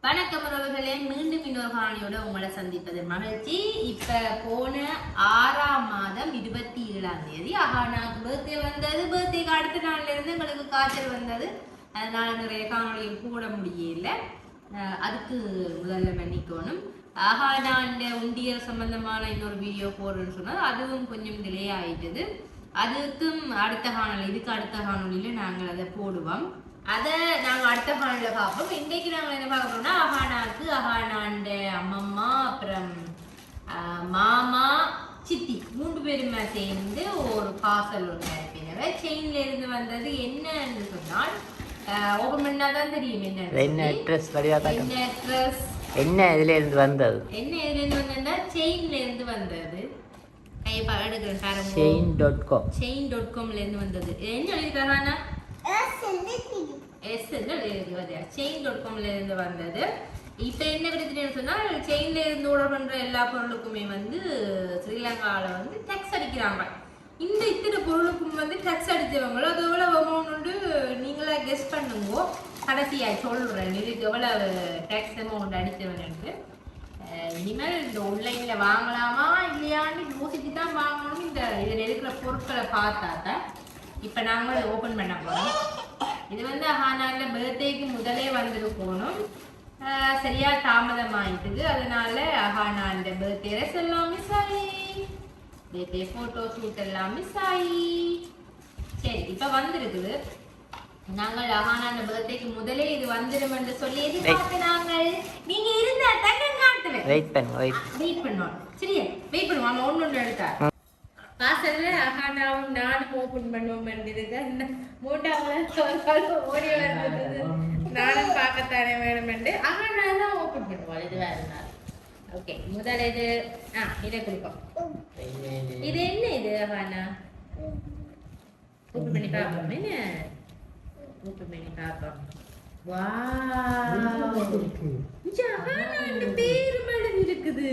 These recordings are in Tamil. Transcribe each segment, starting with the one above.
வணக்கம் உறவுகளே மீண்டும் இன்னொரு காணியோட உங்களை சந்திப்பது மகிழ்ச்சி. இப்ப போன ஆறாம் மாதம் இருபத்தி ஏழாம் தேதி அஹானாக்கு பர்த்டே வந்தது. பர்த்டேக்கு அடுத்த நாள்ல இருந்து எங்களுக்கு காய்ச்சல் வந்தது. அதனால நிறைய காணொலிகள் கூட முடியல. அஹ் அதுக்கு முதல்ல மன்னிக்கணும். அஹானாண்ட உண்டியல் சம்பந்தமான இன்னொரு வீடியோ போடுறேன்னு சொன்னால் அதுவும் கொஞ்சம் டிலே ஆயிட்டது. அதுக்கும் அடுத்த காணொலி இதுக்கு அடுத்த காணொலியில நாங்கள் அதை போடுவோம். அதை நாங்கள் அடுத்த காணொலியில பார்ப்போம். இன்னைக்கு நாங்கள் என்ன பார்க்க போறோம்னா அஹானாக்கு அஹானாண்ட அம்மம்மா அப்புறம் மாமா சித்தி மூன்று பேருமே சேர்ந்து ஒரு பார்சல் ஒன்று அனுப்பினவை செயின்ல இருந்து வந்தது என்னன்னு சொன்னால் ஓபன் பண்ணாதான் தெரியும் என்ன என்ன காட்டும் என்ன ட்ரெஸ் என்ன இதுல இருந்து வந்தது? என்ன இதுல இருந்து வந்ததுன்னா செயின்ல இருந்து வந்தது. எடுக்கிறேன் பாருங்க chain dot com chain dot வந்தது. என்ன எழுதிருக்காங்க எஸ் செயின் டாட் காம்ல இருந்து வந்தது. இப்போ என்ன கிடைச்சிட்டுன்னு சொன்னால் செயின்ல இருந்து ஆர்டர் பண்ற எல்லா பொருளுக்குமே வந்து ஸ்ரீலங்கால வந்து டேக்ஸ் அடிக்கிறாங்க. இந்த இத்தனை பொருளுக்கும் வந்து டேக்ஸ் அடிச்சவங்களோ அது நீங்களா கெஸ் பண்ணுங்க. கடைசியா சொல்றேன். இதுக்கு எவ்வளவு டேக்ஸ் அமௌண்ட் அடிச்சவனுக்கு அஹ் இனிமேல் இந்த ஆன்லைன்ல வாங்கலாமா இல்லையான்னு யோசிச்சு தான் வாங்கணும் இந்த இதில் இருக்கிற பொருட்களை பார்த்தா தான் இப்போ நாங்கள் ஓப்பன் பண்ண போகிறோம் இது வந்து ஹானால பர்த்டேக்கு முதலே வந்திருக்கணும் அஹ் சரியா தாமதம் ஆயிட்டுது அதனால அந்த பர்த்டே ரெஸ் எல்லாம் மிஸ் ஆகி பர்த்டே ஃபோட்டோ ஷூட் எல்லாம் மிஸ் ஆகி சரி இப்போ வந்திருக்குது. நாங்கள் அஹானா பர்த்டேக்கு முதலே இது வந்துடும் என்று சொல்லி எதிர்பார்த்து நாங்கள் நீங்க இருந்தா தங்க காட்டுவேன். வெயிட் பண்ணு வெயிட் வெயிட் பண்ணுவோம். சரியா வெயிட் பண்ணுவோம். அவன் ஒன்று ஒன்று எடுத்தா. வாசல்ல அகாண்டாவும் நானும் ஓபன் பண்ணுவோம் இந்த மூட்டாவில் ஓடி வருது நானும் பார்க்கத்தானே வேணுமெண்டு அகாண்டா தான் ஓபன் பண்ணுவோம் இது வேற நாள். ஓகே முதல் இது. ஆ இதை கொடுப்போம். இது என்ன இது அகானா ஓபன் பண்ணி பார்ப்போம். என்ன? ஓபன் பண்ணி பார்ப்போம். வாவ் ஜஹானாண்ட பேரு மேடம் இருக்குது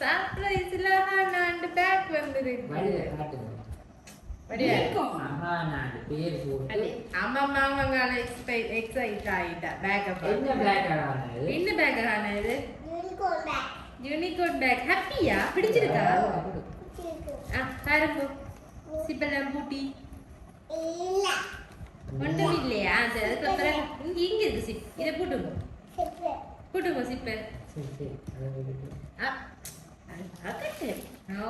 சர்ப்ரைஸ்ல ஹானாண்ட பேக் எக்ஸைட் ஆயிட்டா பேக் என்ன black ஆனா இது? பேக் யூனிகோட் பேக் ஹாப்பியா பிடிச்சிருக்கா? ஆ பாருங்க. சிப்பெல்லாம் பூட்டி. ஒன்றும் இல்லையா? சரி அதுக்கப்புறம் இங்க இங்க இருக்கு சிப். இதை போட்டுங்க. போட்டுங்க சிப்பர்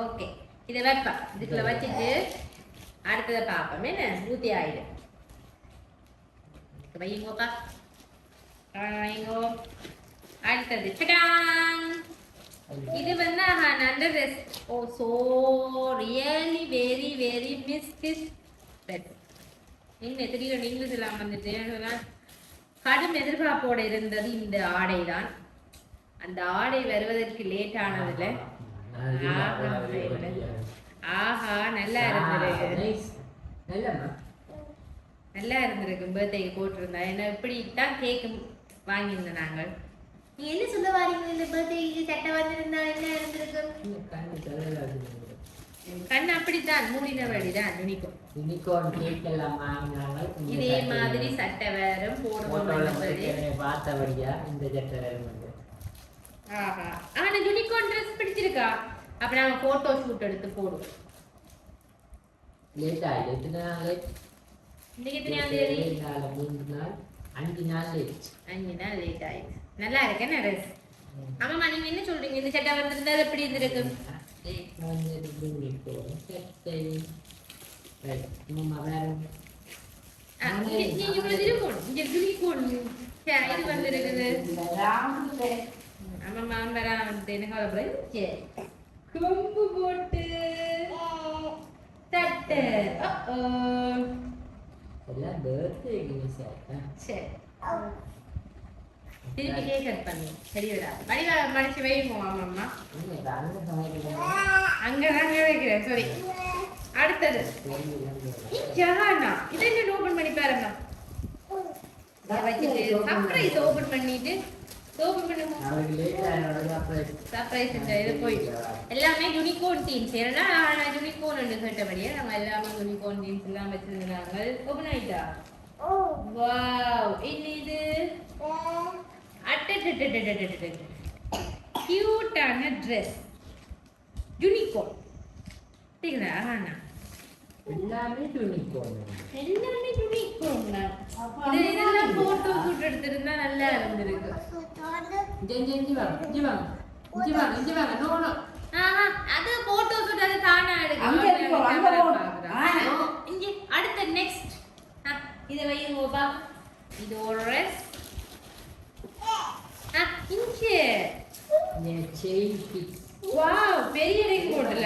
ஓகே. இதை வைப்பேன் இதுக்குள்ள வச்சுட்டு அடுத்ததை பார்ப்போம். என்ன? ஊத்தி ஆயிடும் வையுங்கோப்பா. வையுங்கோ. அடுத்தது. சடாங் இது வந்து நல்ல rest oh so really very very miss this என்ன திடீர்னு இங்கிலீஷ் எல்லாம் வந்துட்டு சொன்னா, கடும் எதிர்பார்ப்போடு இருந்தது இந்த ஆடை தான் அந்த ஆடை வருவதற்கு லேட் ஆனதுல ஆஹா நல்லா இருந்திருக்கு. நல்லா இருந்திருக்கு பர்த்டேக்கு போட்டிருந்தா. ஏன்னா இப்படி தான் கேக் வாங்கியிருந்தோம் நாங்கள். நீங்க என்ன சொல்ல வாரீங்க? இந்த பர்த்டேக்கு சட்டை வந்திருந்தா என்ன இருந்திருக்கு? கண் அப்படித்தான் மூடினபடி தான் துணிக்கும். யூனிகார்ன் கேக் எல்லாம் வாங்கினாங்க. இதே மாதிரி சட்டை வேறும் போடுவோம் பார்த்தபடியா இந்த சட்டை வேறு ஆஹா ஆனா யூனிகார்ன் ட்ரெஸ் பிடிச்சிருக்கா? அப்ப நாங்க போட்டோ ஷூட் எடுத்து போடுவோம். லேட் ஆகிடுது எத்தனை நாள்? இன்னைக்கு எத்தனையாம் தேதி? நாலு மூன்று நாள்? அஞ்சு நாள் லேட் அஞ்சு நாள் லேட் ஆயிடுச்சு. நல்லா இருக்கு என்ன ட்ரெஸ் ஆமாம்மா நீங்க என்ன சொல்றீங்க? இந்த சட்டை வந்திருந்தா எப்படி இருந்திருக்கு இவ்வளவு இங்க இது வந்திருக்குது. ஆமாம்மா வரா வந்து என்ன கவலைப்படாது சரி கொம்பு போட்டு தட்டு. எல்லாம் பர்த்டேக்கு மிஸ் ஆகிட்டேன் சரி. திருப்பி கேக் கட் பண்ணுவோம். சரியா? வடிவா மடிச்சு வைப்போம் ஆமாம்மா அங்க அங்க வைக்கிறேன். சாரி அடுத்தது. ஜஹானா இதை ஓபன் பண்ணி பாருங்க. வச்சுட்டு சர்ப்ரைஸ் ஓபன் பண்ணிட்டு எல்லாமே யூனிகோர்ன் டீம்ஸ் ஏன்னா என்று கேட்டபடியே நம்ம எல்லாமே யூனிகோர்ன் டீம்ஸ் எல்லாம் வச்சிருந்தாங்க ஓபன் ஆயிட்டா வாவ் என்ன இது கியூட்டான ட்ரெஸ் யூனிகோர்ன் சரிங்களா ஆனா எல்லாமே யூனிஃபார்ம் எல்லாமே இது இதெல்லாம் போட்டோ ஷூட் எடுத்திருந்தா நல்லா இருந்திருக்கு இங்கே இங்கே இங்கே வாங்க இங்கே வாங்க இங்கே வாங்க இங்கே வாங்க நோ நோ அது போட்டோ ஷூட் அது தானா எடுக்கும். அங்க இருக்கு, அங்க போடு. இங்க அடுத்த நெக்ஸ்ட் இதை வையுங்க பா இது ஒரு ட்ரெஸ் இங்க இந்த செயின் பிக்ஸ் வாவ் பெரிய ரிங் போடல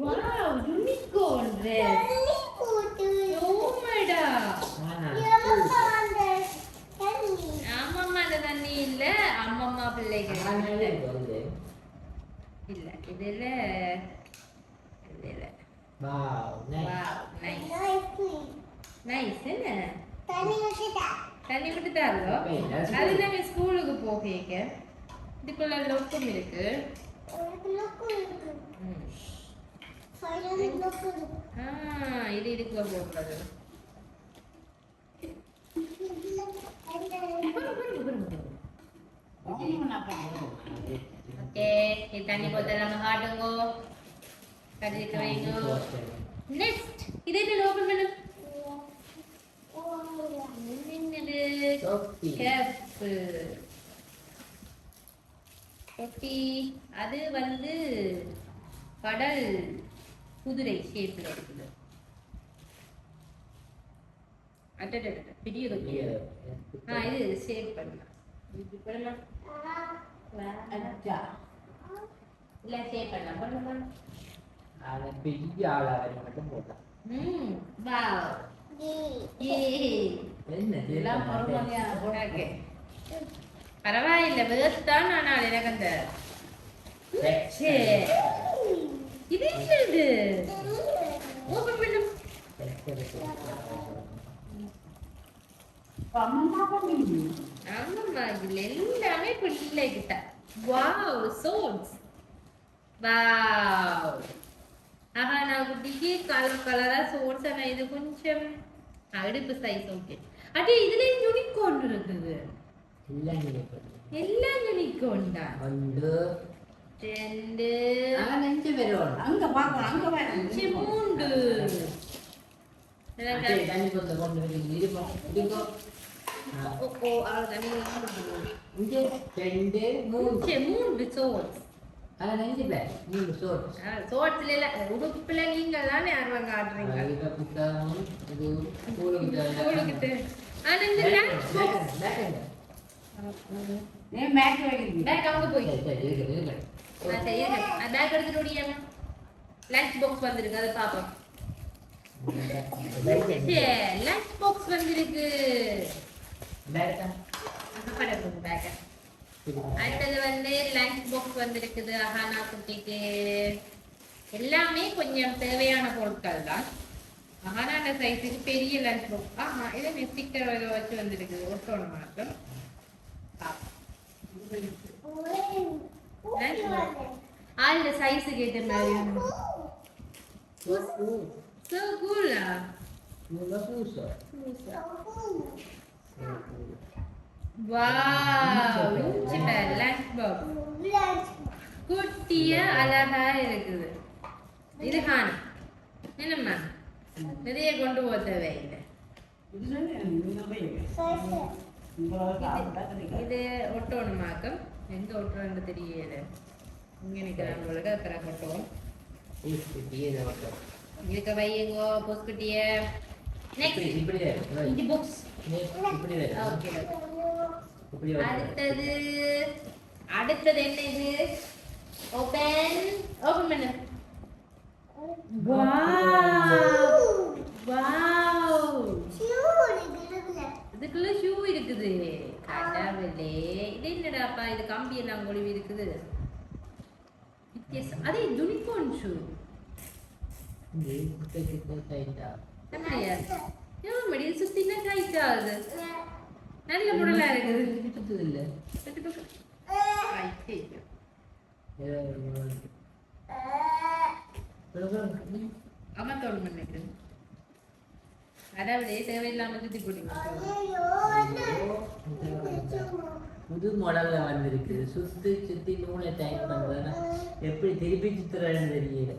வாவ் யூனிகார்ன் ட்ரெஸ் ஓ மைடா அம்மம்மா அந்த தண்ணி இல்ல அம்மம்மா பிள்ளைகள் அதனால இது வந்து இல்ல இதுல இதுல. Wow nice wow nice nice என்ன? தண்ணி விட்டு தாரோ Okay, that's அது. நம்ம ஸ்கூலுக்கு போகேக்க. இதுக்குள்ள லொக்கும் இருக்கு. இது இதுக்குள்ள போடுறது. ஓகே தண்ணி போத்தல் நம்ம காட்டுங்கோ கடிக்க வைங்க நெக்ஸ்ட் இது என்ன ஓபன் பண்ணு என்னது. கேப்பு தொட்டி அது வந்து கடல் குதிரை ஷேப்ல இருக்குது. அட்டட பெரிய தொட்டி. ஆ இது ஷேப் பண்ணலாம் இது பண்ணலாம். இல்ல ஷேப் பண்ணலாம் பண்ணலாம் அதை பெரிய ஆளாக மட்டும் போட்டான் ம் ஏ என்ன எல்லாம் பொறுமையா ஓகே பரவாயில்ல வேஸ்ட் தான் ஆனால் எனக்கு அந்த ச்சே. இது என்னது ஓபன் பண்ணு ஆமாம்மா இதுல எல்லாமே பிள்ளை கிட்ட வாவ் சோட்ஸ் வாவ் ஆஹா நான் குட்டிக்கு கலர் கலரா சோட்ஸ் ஆனா இது கொஞ்சம் அடுப்பு சைஸ் ஓகே. அடி இதுல யூனிகார்ன் இருக்குது. எல்லாம் நினைப்பது எல்லாம் யூனிகார்ன் தான் ஒன்று ரெண்டு. அங்க பாக்கணும் அங்க அஞ்சு, வேணும் மூன்று. எனக்கு சரி, தண்ணி கொண்டு கொண்டு வந்து இருப்போம் இங்கே ரெண்டு மூணு சரி, மூன்று சோட்ஸ் அவன் பேர் மூணு சோறு சோட்ஸ்ல இல்ல தானே ஆர்வம் காட்டுறீங்க அதுக்கு புத்தகம் இது ஸ்கூலுக்கு ஸ்கூலுக்கு இந்த லஞ்ச் பாக்ஸ் ஏன் வைக்கிறீங்க பேக் போய் சரி பேக் எடுத்துட்டு ஓடியாங்க லஞ்ச் பாக்ஸ் வந்திருக்கு அதை பாப்போம் லஞ்ச் பாக்ஸ் வந்திருக்கு. அடுத்தது வந்து லஞ்ச் பாக்ஸ் வந்திருக்குது அஹானா குட்டிக்கு. எல்லாமே கொஞ்சம் தேவையான பொருட்கள் தான். அஹானான சைஸுக்கு பெரிய லஞ்ச் பாக்ஸ் ஆஹா இது ஸ்டிக்கர் வச்சு வந்திருக்குது ஒட்டோன மாற்றம் ஆளுடைய சைஸுக்கு ஏற்ற மாதிரி So cool. Ah. Lunch box. குட்டியா அழகா இருக்குது இது ஹான் என்னம்மா நிறைய கொண்டு போக தேவையில்லை இது ஒட்டோணுமாக்கம் எங்க ஒட்டுறோன்னு தெரியல இங்க நிக்கிறாங்க உங்களுக்கு அப்புறம் ஒட்டுவோம் இதுக்கு வையுங்கோ பொஸ்குட்டிய நெக்ஸ்ட் இது புக்ஸ் ஓகே அடுத்தது அடுத்தது என்ன இது? ஓபன் ஓபன் பண்ணு வாவ் வாவ் இதுக்குள்ள ஷூ இருக்குது. கடவுளே. இது என்னடாப்பா இது கம்பி எல்லாம் ஒளிவு இருக்குது. வித்தியாசம். அதே யூனிகார்ன் ஷூ அப்படியா? ஏன் மடி சுத்தினா ஆகுது. நல்ல முடலா இருக்குது இல்லை. பட்டு அமர்த்தோடு நினைக்கிறேன் அதாவது தேவையில்லாம சுத்தி போட்டீங்க. புது மாடல்ல வந்திருக்கு. சுத்தி சுத்தி நூலை டைப் பண்றதுன்னா எப்படி திருப்பி சுத்துறதுன்னு தெரியல.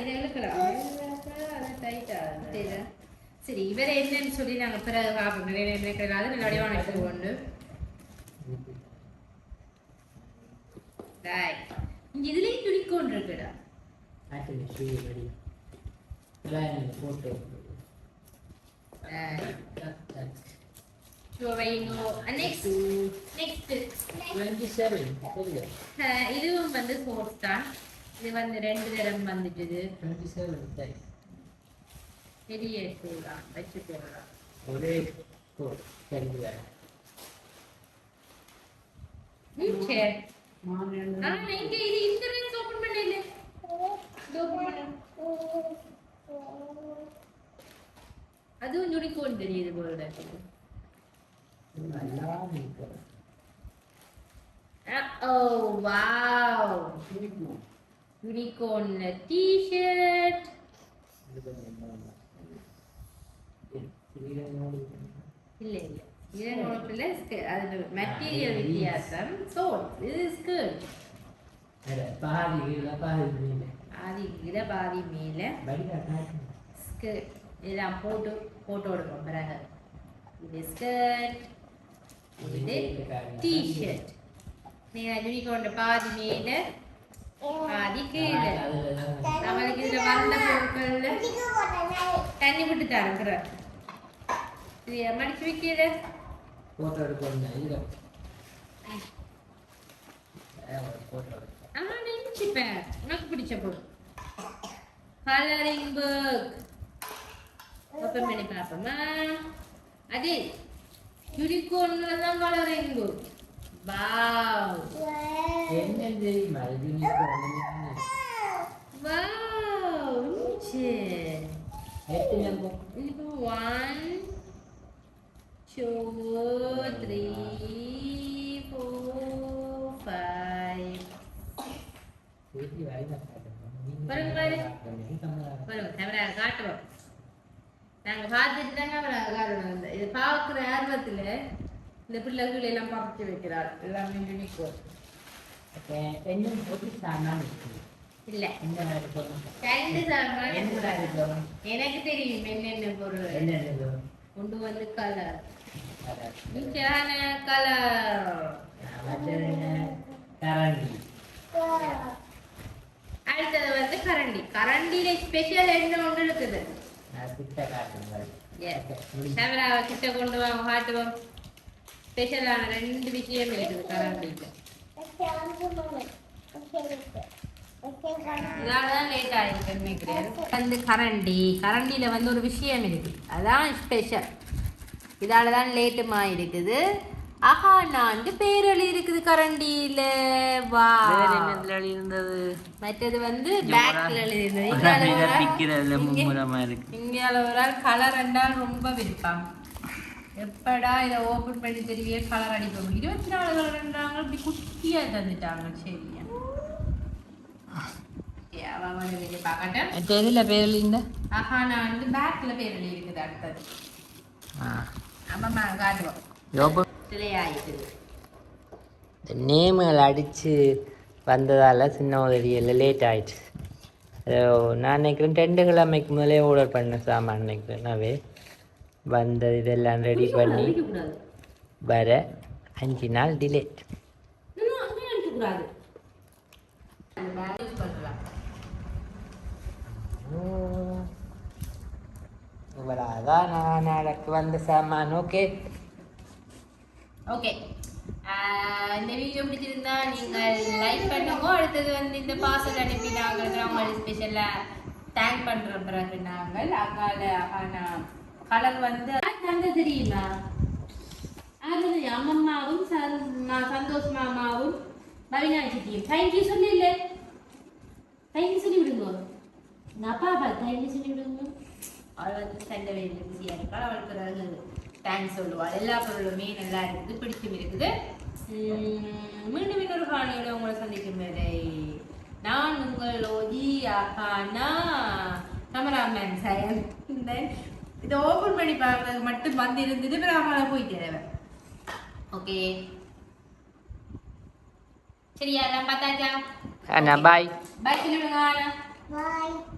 இதை இழுக்கலாம். ஆ தெரியல. சரி இவரை என்னன்னு சொல்லி நாங்க பிறகு பார்ப்போம். நிறைய அது நல்ல வடிவான எடுத்து கொண்டு. இங்க இதுலயும் துணிக்கோன் இருக்குடா. இதுவும் வந்து தான். இது வந்து ரெண்டு தரம் வந்துட்டுது. பெரிய எடுத்துக்கலாம் வச்சு போடலாம். ஒரே கோட் இங்க இது ஓபன் பண்ணல அதுவும் யூனிகோன் தெரியுது போல நல்லா இருக்கு ஓ வாவ். யூனிகோன் டி-ஷர்ட் இருக்கு. ஸ்ரீரங்கோடு இல்ல இல்ல. இது நோட்ல அது மெட்டீரியல் வித்தியாசம். சோ இது ஸ்கர்ட் பாதி கீழே பாதி மேலே. ஆதி கீழே பாதி மேல ஸ்கர்ட் இதெல்லாம் போட்டு போட்டோ எடுப்போம். பிறகு. இது ஸ்கர்ட் இது டி-ஷர்ட் யூனிகோன் பாதி மேல. பாதி கீழே நம்மளுக்கு இதுல வந்த பொருட்கள்ல தண்ணி விட்டு தரங்குற இது மடிச்சு வைக்கிற ஆமா நினைச்சுப்பேன் உனக்கு பிடிச்ச பொருள். கலரிங் புக் ஓப்பன் பண்ணி பார்ப்போமா? அதே யூனிகோர்ன்ல தான் கலரிங் புக் வாவ். என்ன தெரியுமா இது நீங்க வாவ் சரி எட்டு நம்பர் இப்போ one two three four five camera காட்டுவோம் நாங்கள் பார்த்துட்டு தான் கேமரா காட்டணும் இந்த இது பார்க்குற ஆர்வத்தில் இந்த பிள்ளைகள் எல்லாம் பறிச்சு வைக்கிறார். எல்லாமே அப்ப இன்னும் ஒரு சாமான் இருக்கு. இல்லை. என்ன மாதிரி சொல்லுங்க ரெண்டு சாமான். என்ன எனக்கு தெரியும் என்னென்ன பொருள். என்னென்ன கொண்டு வந்து கலர். மிச்சான கலர் கரண்டி. அடுத்தது வந்து கரண்டி. கரண்டியில ஸ்பெஷல் என்ன ஒன்று இருக்குது? நான் கிட்ட காட்டுங்க கேமரா கிட்ட கொண்டு வாங்க காட்டுவோம். ஸ்பெஷலான ரெண்டு விஷயம் இருக்குது லேட் நினைக்கிறேன் வந்து கரண்டி கரண்டியில வந்து ஒரு விஷயம் இருக்கு அதான் ஸ்பெஷல் இதால தான் லேட்டுமா இருக்குது ஆஹா நான்கு பேர் எழுதி இருக்குது கரண்டியில வா இருந்தது மற்றது வந்து பேக்ல எழுதி இருந்தது இங்கால ஒரு ஆள் கலர் ரெண்டால் ரொம்ப விருப்பம் எப்படா இதை ஓபன் பண்ணி தெரியவே கலர் அடிப்போம் இருபத்தி நாலு கலர் ரெண்டாங்க இப்படி குட்டியா தந்துட்டாங்க சரியா எதுல பேர் எழுந்த ஆஹா நான் வந்து பேக்ல பேர் எழுதி இருக்குது அடுத்தது ஆமாம்மா காட்டுவோம் சிலையாயிட்டுது நேம்கள் அடித்து வந்ததால் சின்ன உதவியில் லேட் ஆயிடுச்சு நான் நினைக்கிறேன் ரெண்டு கிழமைக்கு முதலே ஆர்டர் பண்ண சாமான் நினைக்கிறேன்னாவே வந்தது இதெல்லாம் ரெடி பண்ணி வர அஞ்சு நாள் டிலே இன்னும் அங்கேயும் அடிக்கக்கூடாது. யூஸ் பண்ணலாம் இவ்வளோதான் நான் நாளைக்கு வந்த சாமான். ஓகே ஓகே இந்த வீடியோ பிடிச்சிருந்தா நீங்கள் லைக் பண்ணுங்க. அடுத்தது வந்து இந்த பார்சல் அனுப்பி நாங்கள் உங்களுக்கு ஸ்பெஷலாக தேங்க் பண்ணுற பிறகு நாங்கள். அங்கால ஆனால் கலர் வந்து தந்த தெரியுமா? அது அம்மம்மாவும் ச- மா- சந்தோஷ் மாமாவும் பவினா சித்தியும். தேங்க்யூ சொல்லல தேங்க்யூ சொல்லி விடுங்க உங்க அப்பா அப்பா தேங்க்யூ சொல்லி விடுங்க அவள் வந்து சண்டை வேலையில் பிஸியாக இருக்காள் அவள் பிறகு தேங்க்ஸ் சொல்லுவாள் எல்லா பொருளுமே நல்லா இருக்குது பிடிக்கும் இருக்குது. மீண்டும் இன்னொரு காணியோட உங்களை சந்திக்கும் வரை நான் உங்கள் OG Aahana cameraman Sayan. Then இதை ஓப்பன் பண்ணி பார்க்கறதுக்கு மட்டும் வந்து இருந்தது அப்புறம் அவளை போயிட்டேன் ஓகே சரியா நான் பார்த்தாச்சா அண்ணா பாய் பாய் சொல்லிவிடுங்க Bye.